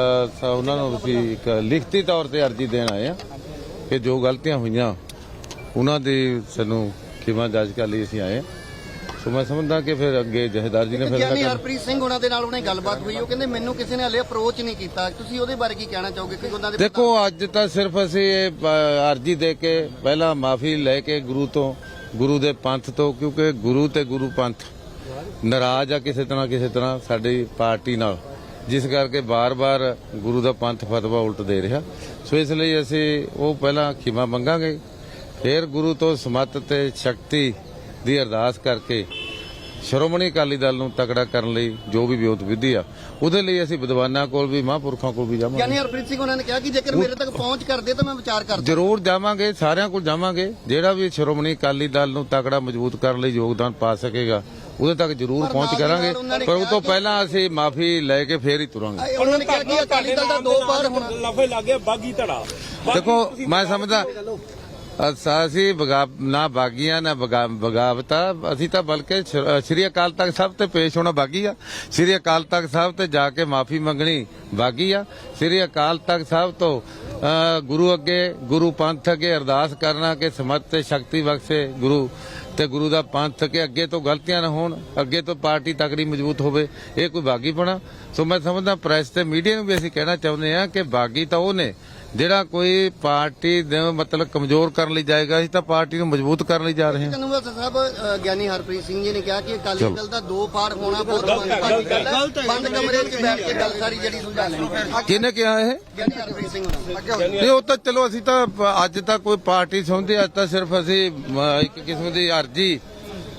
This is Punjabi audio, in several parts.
ਸ- ਉਹਨਾਂ ਨੂੰ ਅਸੀਂ ਇੱਕ ਲਿਖਤੀ ਤੌਰ ਤੇ ਅਰਜ਼ੀ ਦੇਣ ਆਏ ਆ ਕਿ ਜੋ ਗਲਤੀਆਂ ਹੋਈਆਂ ਉਹਨਾਂ ਦੀ ਸਾਨੂੰ ਖਿਮਾ ਜਾਂਚ ਕਰਨ ਲਈ ਅਸੀਂ ਆਏ ਆ। ਸੋ ਮੈਂ ਸਮਝਦਾ ਕਿ ਫਿਰ ਅੱਗੇ ਜਹੇਦਾਰ ਜੀ ਨੇ ਫਿਰ ਇਹਦਾ ਹਰਪ੍ਰੀਤ ਸਿੰਘ ਉਹਨਾਂ ਦੇ ਨਾਲ ਉਹਨੇ ਗੱਲਬਾਤ ਹੋਈ ਉਹ ਕਹਿੰਦੇ ਮੈਨੂੰ ਕਿਸੇ ਨੇ ਹਲੇ ਅਪਰੋਚ ਨਹੀਂ ਕੀਤਾ। ਤੁਸੀਂ ਉਹਦੇ ਬਾਰੇ ਕੀ ਕਹਿਣਾ ਚਾਹੋਗੇ? ਕਿ ਉਹਨਾਂ ਦੇ ਦੇਖੋ ਅੱਜ ਤਾਂ ਸਿਰਫ ਅਸੀਂ ਇਹ ਅਰਜ਼ੀ ਦੇ ਕੇ ਪਹਿਲਾਂ ਮਾਫੀ ਲੈ ਕੇ ਗੁਰੂ ਤੋਂ ਗੁਰੂ ਦੇ ਪੰਥ ਤੋਂ ਕਿਉਂਕਿ ਗੁਰੂ ਤੇ ਗੁਰੂ ਪੰਥ ਨਾਰਾਜ਼ ਆ ਕਿਸੇ ਤਰ੍ਹਾਂ ਕਿਸੇ ਤਰ੍ਹਾਂ ਸਾਡੀ ਪਾਰਟੀ ਨਾਲ। ਜਿਸ ਕਰਕੇ ਬਾਰ-ਬਾਰ ਗੁਰੂ ਦਾ ਪੰਥ ਫਤਵਾ ਉਲਟ ਦੇ ਰਿਹਾ। ਸੋ ਇਸ ਲਈ ਅਸੀਂ ਉਹ ਪਹਿਲਾਂ ਖਿਮਾ ਮੰਗਾਂਗੇ। ਫਿਰ ਗੁਰੂ ਤੋਂ ਸਮਤ ਤੇ ਸ਼ਕਤੀ ਦੀ ਅਰਦਾਸ ਕਰਕੇ ਸ਼੍ਰੋਮਣੀ ਅਕਾਲੀ ਦਲ ਨੂੰ ਤਕੜਾ ਕਰਨ ਲਈ ਜੋ ਵੀ ਵਿਉਂਤ ਵਿਧੀ ਆ ਉਹਦੇ ਲਈ ਅਸੀਂ ਵਿਦਵਾਨਾਂ ਕੋਲ ਵੀ ਮਹਾਂਪੁਰਖਾਂ ਕੋਲ ਵੀ ਜਾਵਾਂਗੇ। ਗਿਆਨੀ ਹਰਪ੍ਰੀਤ ਸਿੰਘ ਉਹਨਾਂ ਨੇ ਕਿਹਾ ਕਿ ਜੇਕਰ ਮੇਰੇ ਤੱਕ ਪਹੁੰਚ ਕਰਦੇ ਤਾਂ ਮੈਂ ਵਿਚਾਰ ਕਰਦਾ। ਜ਼ਰੂਰ ਜਾਵਾਂਗੇ ਸਾਰਿਆਂ ਕੋਲ ਜਾਵਾਂਗੇ। ਜਿਹੜਾ ਵੀ ਸ਼੍ਰੋਮਣੀ ਅਕਾਲੀ ਦਲ ਨੂੰ ਤਕੜਾ ਮਜ਼ਬੂਤ ਕਰਨ ਲਈ ਯੋਗਦਾਨ ਪਾ ਸਕੇਗਾ ਉਹਦੇ ਤੱਕ ਜ਼ਰੂਰ ਪਹੁੰਚ ਕਰਾਂਗੇ। ਪਰ ਉਹ ਤੋਂ ਪਹਿਲਾਂ ਅਸੀਂ ਮਾਫੀ ਲੈ ਕੇ ਫੇਰ ਹੀ ਤੁਰਾਂਗੇ। ਇਹ ਉਹਨਾਂ ਨੇ ਕਿਹਾ ਕਿ ਅਕਾਲੀ ਦਲ ਦਾ ਦੋ ਪਾਰ ਹੋਣਾ ਲਫੇ ਲੱਗੇ ਬਾਗੀ ਧੜਾ। ਦੇਖੋ ਮੈਂ ਸਮਝਦਾ ਅਸੀਂ ਬਗਾ ਨਾ ਬਾਗੀਆਂ ਨਾ ਬਗਾ- ਬਗਾਵਤਾ। ਅਸੀਂ ਤਾਂ ਬਲਕਿ ਸ਼੍ਰੀ ਅਕਾਲ ਤਖਤ ਸਾਹਿਬ ਤੇ ਪੇਸ਼ ਹੋਣਾ ਬਾਗੀ ਆ। ਸ਼੍ਰੀ ਅਕਾਲ ਤਖਤ ਸਾਹਿਬ ਤੇ ਜਾ ਕੇ ਮਾਫੀ ਮੰਗਣੀ ਬਾਗੀ ਆ। ਸ਼੍ਰੀ ਅਕਾਲ ਤਖਤ ਸਾਹਿਬ ਤੋਂ ਗੁਰੂ ਅੱਗੇ, ਗੁਰੂ ਪੰਥ ਅੱਗੇ ਅਰਦਾਸ ਕਰਨਾ ਕਿ ਸਮਤ ਤੇ ਸ਼ਕਤੀ ਬਖਸ਼ੇ ਗੁਰੂ ਤੇ ਗੁਰੂ ਦਾ ਪੰਥ ਕੇ ਅੱਗੇ ਤੋਂ ਗਲਤੀਆਂ ਨਾ ਹੋਣ, ਅੱਗੇ ਤੋਂ ਪਾਰਟੀ ਤਕੜੀ ਮਜ਼ਬੂਤ ਹੋਵੇ, ਇਹ ਕੋਈ ਬਾਗੀ ਬਣਾ। ਸੋ ਮੈਂ ਸਮਝਦਾ ਪ੍ਰੈਸ ਤੇ ਮੀਡੀਆ ਨੂੰ ਵੀ ਅਸੀਂ ਕਹਿਣਾ ਚਾਹੁੰਦੇ ਹਾਂ ਕਿ ਬਾਗੀ ਤਾਂ ਉਹ ਨੇ ਜਿਹੜਾ ਕੋਈ ਪਾਰਟੀ ਦੇ ਮਤਲਬ ਕਮਜ਼ੋਰ ਕਰਨ ਲਈ ਜਾਏਗਾ ਅਸੀਂ ਤਾਂ ਪਾਰਟੀ ਨੂੰ ਮਜ਼ਬੂਤ ਕਰਨ ਲਈ ਜਾ ਰਹੇ ਹਾਂ। ਕਨੂਆ ਸਾਹਿਬ ਅ, ਗਿਆਨੀ ਹਰਪ੍ਰੀਤ ਸਿੰਘ ਜੀ ਨੇ ਕਿਹਾ ਕਿ ਅਕਾਲੀ ਦਲ ਦਾ ਦੋ ਪਾਰ ਹੋਣਾ ਬਹੁਤ ਗਲਤ ਹੈ। ਬੰਦ ਕਮਰੇ 'ਚ ਬੈਠ ਕੇ ਗੱਲ ਸਾਰੀ ਜਿਹੜੀ ਸੁਲਝਾ ਲੈਣੀ। ਕਿਹਨੇ ਕਿਹਾ ਇਹ? ਗਿਆਨੀ ਹਰਪ੍ਰੀਤ ਸਿੰਘ ਉਹਨਾਂ ਨਹੀਂ ਉਹ ਤਾਂ ਚਲੋ ਅਸੀਂ ਤਾਂ ਅੱਜ ਤਾਂ ਕੋਈ ਪਾਰਟੀ ਸੁਣਦੇ ਅੱਜ ਤਾਂ ਸਿਰਫ ਅਸੀਂ ਅਮ, ਇੱਕ ਕਿਸਮ ਦੀ ਅਰਜੀ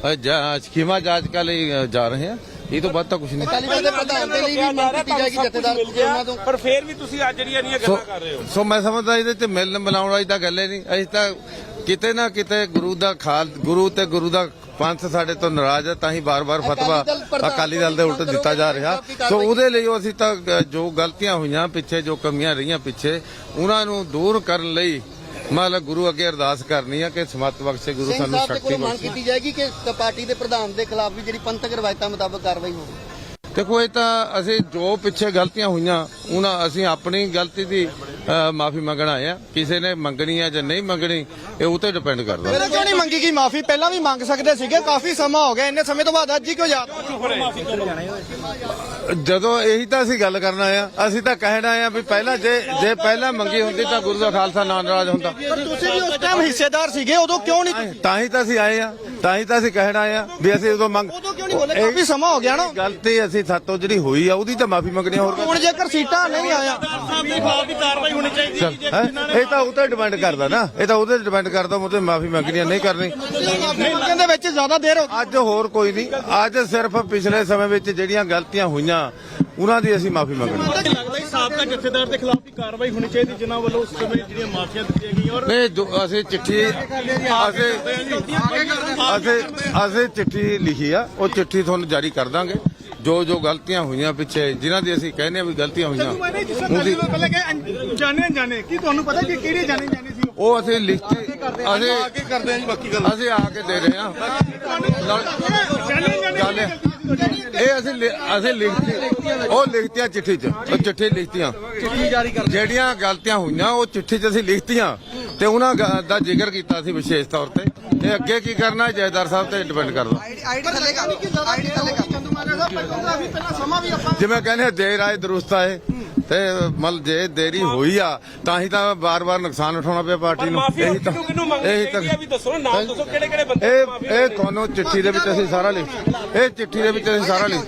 ਅ, ਜਾ- ਜਾਂਚ ਕਰਨ ਲਈ ਅ, ਜਾ ਰਹੇ ਹਾਂ। ਇਹ ਤੋਂ ਵੱਧ ਤਾਂ ਕੁਝ ਨਹੀਂ। ਅਕਾਲੀ ਦਲ ਦੇ ਪ੍ਰਧਾਨ ਦੇ ਲਈ ਵੀ ਮੰਗ ਕੀਤੀ ਜਾਏਗੀ ਜਥੇਦਾਰ ਜੀ ਉਹਨਾਂ ਤੋਂ। ਪਰ ਫੇਰ ਵੀ ਤੁਸੀਂ ਅੱਜ ਜਿਹੜੀਆਂ ਇੰਨੀਆਂ ਸੋ ਗੱਲਾਂ ਕਰ ਰਹੇ ਹੋ। ਸੋ ਮੈਂ ਸਮਝਦਾ ਇਹਦੇ ਤੇ ਮਿਲਣ ਮਿਲਾਉਣ ਵਾਲੀ ਤਾਂ ਗੱਲ ਹੀ ਨਹੀਂ। ਅਸੀਂ ਤਾਂ ਕਿਤੇ ਨਾ ਕਿਤੇ ਗੁਰੂ ਦਾ ਖਾਲ ਗੁਰੂ ਤੇ ਗੁਰੂ ਦਾ ਪੰਥ ਸਾਡੇ ਤੋਂ ਨਾਰਾਜ਼ ਹੈ ਤਾਂ ਹੀ ਬਾਰ-ਬਾਰ ਫਤਵਾ ਅਕਾਲੀ ਦਲ ਦੇ ਉਲਟ ਦਿੱਤਾ ਜਾ ਰਿਹਾ। ਸੋ ਉਹਦੇ ਲਈ ਉਹ ਅਸੀਂ ਤਾਂ ਜੋ ਗਲਤੀਆਂ ਹੋਈਆਂ ਪਿੱਛੇ ਜੋ ਕਮੀਆਂ ਰਹੀਆਂ ਪਿੱਛੇ ਉਹਨਾਂ ਨੂੰ ਦੂਰ ਕਰਨ ਲਈ ਮਤਲਬ ਗੁਰੂ ਅੱਗੇ ਅਰਦਾਸ ਕਰਨੀ ਆ ਕਿ ਸਮਤ ਬਖਸ਼ੇ ਗੁਰੂ ਸਿੰਘ ਸਾਨੂੰ ਸਾਹਿਬ ਦੇ ਸ਼ਕਤੀ ਕੋਲੋਂ ਮੰਗ ਬਖਸ਼ੇ ਕੀਤੀ ਜਾਏਗੀ ਕਿ ਪਾਰਟੀ ਦੇ ਪ੍ਰਧਾਨ ਦੇ ਖਿਲਾਫ ਵੀ ਜਿਹੜੀ ਪੰਥਕ ਰਵਾਇਤਾਂ ਮੁਤਾਬਕ ਕਾਰਵਾਈ ਹੋਵੇ। ਦੇਖੋ ਇਹ ਤਾਂ ਅਸੀਂ ਜੋ ਪਿੱਛੇ ਗਲਤੀਆਂ ਹੋਈਆਂ ਉਹਨਾਂ ਅਸੀਂ ਆਪਣੀ ਗਲਤੀ ਦੀ ਮਾਫੀ ਮੰਗਣ ਆਏ ਆ। ਕਿਸੇ ਨੇ ਮੰਗਣੀ ਆ ਜਾਂ ਨਹੀਂ ਮੰਗਣੀ ਇਹ ਉਹ ਤੇ ਡਿਪੈਂਡ ਕਰਦਾ। ਮੇਰੇ ਕਿਉਂ ਨਹੀਂ ਮੰਗੀ ਗਈ ਮਾਫੀ? ਪਹਿਲਾਂ ਵੀ ਮੰਗ ਸਕਦੇ ਸੀਗੇ ਕਾਫੀ ਸਮਾਂ ਹੋ ਗਿਆ। ਇੰਨੇ ਸਮੇਂ ਤੋਂ ਬਾਅਦ ਅੱਜ ਹੀ ਕਿਉਂ ਯਾਦ ਜਦੋਂ ਇਹੀ ਤਾਂ ਅਸੀਂ ਗੱਲ ਕਰਨ ਆਏ ਆ ਅਸੀਂ ਤਾਂ ਕਹਿਣ ਆਏ ਆ ਵੀ ਪਹਿਲਾਂ ਜੇ ਜੇ ਪਹਿਲਾਂ ਮੰਗੀ ਹੁੰਦੀ ਤਾਂ ਗੁਰੂ ਦਾ ਖਾਲਸਾ ਨਾ ਨਾਰਾਜ਼ ਹੁੰਦਾ। ਪਰ ਤੁਸੀਂ ਵੀ ਉਸ ਟਾਈਮ ਹਿੱਸੇਦਾਰ ਸੀਗੇ ਉਦੋਂ ਕਿਉਂ ਨਹੀਂ ਤਾਂ ਹੀ ਤਾਂ ਅਸੀਂ ਆਏ ਆ ਤਾਂ ਹੀ ਤਾਂ ਅਸੀਂ ਕਹਿਣ ਆਏ ਆ ਵੀ ਅਸੀਂ ਉਦੋਂ ਮੰਗ ਉਦੋਂ ਕਿਉਂ ਨਹੀਂ ਬੋਲੇ? ਕਾਫੀ ਸਮਾਂ ਹੋ ਗਿਆ ਨਾ। ਗਲਤੀ ਅਸੀਂ ਸਾਤੋਂ ਜਿਹੜੀ ਹੋਈ ਆ ਉਹਦੀ ਤਾਂ ਮਾਫੀ ਮੰਗਣੀ ਹੋਰ ਹੁਣ ਜੇਕਰ ਸੀਟਾਂ ਨਹੀਂ ਆਇਆ? ਇਹ ਤਾਂ ਉਹ ਤੇ ਡਿਪੈਂਡ ਕਰਦਾ ਨਾ ਇਹ ਤਾਂ ਉਹਦੇ ਡਿਪੈਂਡ ਕਰਦਾ ਤੇ ਮਾਫੀ ਮੰਗਣੀ ਨਹੀਂ ਕਰਨੀ। ਮੰਗਣ ਦੇ ਵਿੱਚ ਜ਼ਿਆਦਾ ਦੇਰ ਅੱਜ ਹੋਰ ਕੋਈ ਨਹੀਂ ਅੱਜ ਸਿਰਫ ਪਿਛਲੇ ਸਮੇਂ ਵਿੱਚ ਜਿਹੜੀਆਂ ਗਲਤੀਆਂ ਹੋਈਆਂ ਉਹਨਾਂ ਦੀ ਅਸੀਂ ਮਾਫੀ ਮੰਗਣੀ ਲੱਗਦਾ ਹੀ ਸਾਬਕਾ ਜਥੇਦਾਰ ਦੇ ਖਿਲਾਫ ਵੀ ਕਾਰਵਾਈ ਹੋਣੀ ਚਾਹੀਦੀ ਜਿਨ੍ਹਾਂ ਵੱਲੋਂ ਉਸ ਸਮੇਂ ਜਿਹੜੀਆਂ ਮਾਫੀਆਂ ਦਿੱਤੀਆਂ ਗਈਆਂ ਔਰ ਨਹੀਂ ਜੋ ਅਸੀਂ ਚਿੱਠੀ ਅਸੀਂ ਅਸੀਂ ਅਸੀਂ ਚਿੱਠੀ ਲਿਖੀ ਆ ਉਹ ਚਿੱਠੀ ਤੁਹਾਨੂੰ ਜਾਰੀ ਕਰ ਦਾਂਗੇ। ਜੋ ਜੋ ਗਲਤੀਆਂ ਹੋਈਆਂ ਪਿੱਛੇ ਜਿਨ੍ਹਾਂ ਦੀ ਅਸੀਂ ਕਹਿੰਦੇ ਆ ਵੀ ਗਲਤੀਆਂ ਹੋਈਆਂ ਉਹਦੀ ਜਾਣੇ ਅਣਜਾਣੇ ਕੀ ਤੁਹਾਨੂੰ ਪਤਾ ਕਿ ਕਿਹੜੇ ਜਾਣੇ ਜਾਣੇ ਸੀ ਉਹ? ਅਸੀਂ ਲਿਖਤੀ ਅਸੀਂ ਆ ਕੇ ਕਰਦੇ ਆ ਜੀ ਬਾਕੀ ਗੱਲ। ਅਸੀਂ ਆ ਕੇ ਦੇ ਰਹੇ ਆ ਅਸੀਂ ਲਿ- ਅਸੀਂ ਲਿਖਤੀ ਉਹ ਲਿਖਤੀਆਂ ਚਿੱਠੀ 'ਚ ਉਹ ਚਿੱਠੀ ਲਿਖਤੀਆਂ। ਜਿਹੜੀਆਂ ਗਲਤੀਆਂ ਹੋਈਆਂ ਉਹ ਚਿੱਠੀ 'ਚ ਅਸੀਂ ਲਿਖਤੀਆਂ। ਤੇ ਉਹਨਾਂ ਗ- ਦਾ ਜ਼ਿਕਰ ਕੀਤਾ ਸੀ ਵਿਸ਼ੇਸ਼ ਤੌਰ ਤੇ। ਤੇ ਅੱਗੇ ਕੀ ਕਰਨਾ ਜੈਦਾਰ ਸਾਹਿਬ ਤੇ ਡਿਪੈਂਡ ਕਰਦਾ। ਆਈਡੀ ਥੱਲੇਗਾ ਆਈਡੀ ਥੱਲੇਗਾ ਚੰਦੂ ਮਾਰੇ ਸਾਹਿਬ ਕਾਫੀ ਪਹਿਲਾਂ ਸਮਾਂ ਵੀ ਆਪਾਂ ਜਿਵੇਂ ਕਹਿੰਦੇ ਆ, ਦੇਰ ਆਏ ਦਰੁਸਤ ਆਏ। ਤੇ ਮਤਲਬ ਜੇ ਦੇਰੀ ਹੋਈ ਆ ਤਾਂ ਹੀ ਤਾਂ ਬਾਰ-ਬਾਰ ਨੁਕਸਾਨ ਉਠਾਉਣਾ ਪਿਆ ਪਾਰਟੀ ਨੂੰ। ਮਾਫੀ ਇਹੀ ਤਾਂ ਕਿਹਨੂੰ ਕਿਹਨੂੰ ਮੰਗਣੀ ਇਹੀ ਚਾਹੀਦੀ ਆ ਵੀ ਦੱਸੋ ਨਾ ਨਾਮ ਦੱਸੋ ਕਿਹੜੇ ਕਿਹੜੇ ਬੰਦੇ ਇਹ ਇਹ ਤੁਹਾਨੂੰ ਚਿੱਠੀ ਦੇ ਵਿੱਚ ਅਸੀਂ ਸਾਰਾ ਲਿਖ ਇਹ ਚਿੱਠੀ ਦੇ ਵਿੱਚ ਅਸੀਂ ਸਾਰਾ ਲਿਖਤਾ।